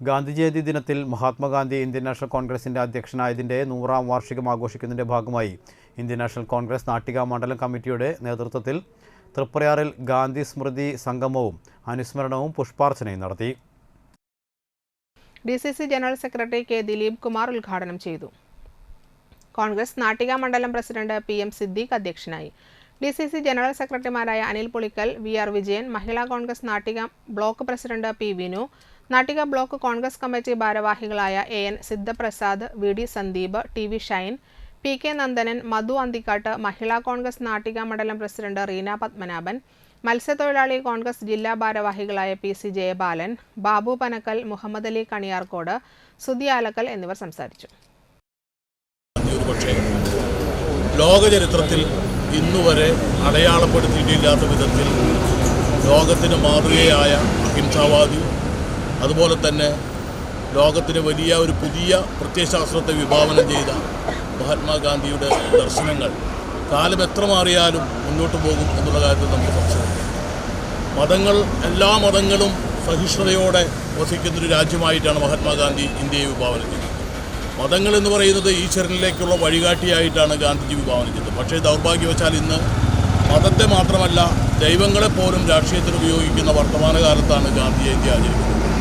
ഗാന്ധി ജയന്തി ദിനത്തിൽ Mahatma Gandhi Indian national കോൺഗ്രസിന്റെ അധ്യക്ഷനായതിന്റെ നൂറാം വാർഷികം ആഘോഷിക്കുന്നതിന്റെ ഭാഗമായി ഇന്ത്യൻ നാഷണൽ കോൺഗ്രസ് നാട്ടിക മണ്ഡലം കമ്മിറ്റിയുടെ നേതൃത്വത്തിൽ തൃപ്രയാറിൽ ഗാന്ധി സ്മൃതി സംഗമവും അനുസ്മരണവും പുഷ്പാർച്ചനയും നടത്തി. D C C general secretary K Dileep Kumar ഉദ്ഘാടനം ചെയ്തു. കോൺഗ്രസ് നാട്ടിക മണ്ഡലം പ്രസിഡന്റ് പി എം സിദ്ദീഖ് അധ്യക്ഷനായി. ഡി സി സി ജനറൽ സെക്രട്ടറിമാരായ Anil Pulikkal V R Vijayan Mahila Congress Nattika block president P Vinu Nattika block Congress committee ഭാരവാഹികളായ A N Sidhaprasad V D Sandeep T V Shine P K Nandanan Madhu Anthikkad Mahila Congress Nattika മണ്ഡലം president Reena Padmanabhan മത്സ്യത്തൊഴിലാളി കോൺഗ്രസ് ജില്ലാ ഭാരവാഹികളായ P C Jayabalan Babu Panakkal Muhammad Ali Kaniyarkode Sudhi Alakkal എന്നിവർ സംസാരിച്ചു. ലോകചരിത്രത്തിൽ ലോക ചരിത്രത്തിൽ ഇന്നുവരെ അടയാളപ്പെടുത്തിയിട്ടില്ലാത്ത വിധത്തിൽ ലോകത്തിന് മാതൃകയായ അഹിംസാവാദി അതുപോലെ തന്നെ ലോകത്തിന് വലിയ ഒരു പുതിയ പ്രത്യയശാസ്ത്രത്തെ വിഭാവനം ചെയ്ത മഹാത്മാഗാന്ധിയുടെ ദർശനങ്ങൾ. കാലം എത്ര മാറിയാലും മുന്നോട്ട് പോകും എന്നുള്ള കാര്യത്തിൽ നമുക്ക് സംശയമില്ല. മതങ്ങൾ എല്ലാ മതങ്ങളും സഹിഷ്ണുതയോടെ വസിക്കുന്നൊരു രാജ്യമായിട്ടാണ് മഹാത്മാഗാന്ധി ഇന്ത്യയെ വിഭാവനം ചെയ്തത്. മതങ്ങൾ എന്ന് പറയുന്നത് ഈശ്വരനിലേക്കുള്ള വഴികാട്ടിയായിട്ടാണ് ഗാന്ധിജി വിഭാവനം ചെയ്തത്. പക്ഷേ ദൗർഭാഗ്യവശാൽ ഇന്ന് മതത്തെ മാത്രമല്ല ദൈവങ്ങളെപ്പോലും രാഷ്ട്രീയത്തിൽ ഉപയോഗിക്കുന്ന വർത്തമാനകാലത്താണ് ഗാന്ധിജയന്തി ആചരിക്കുന്നത്.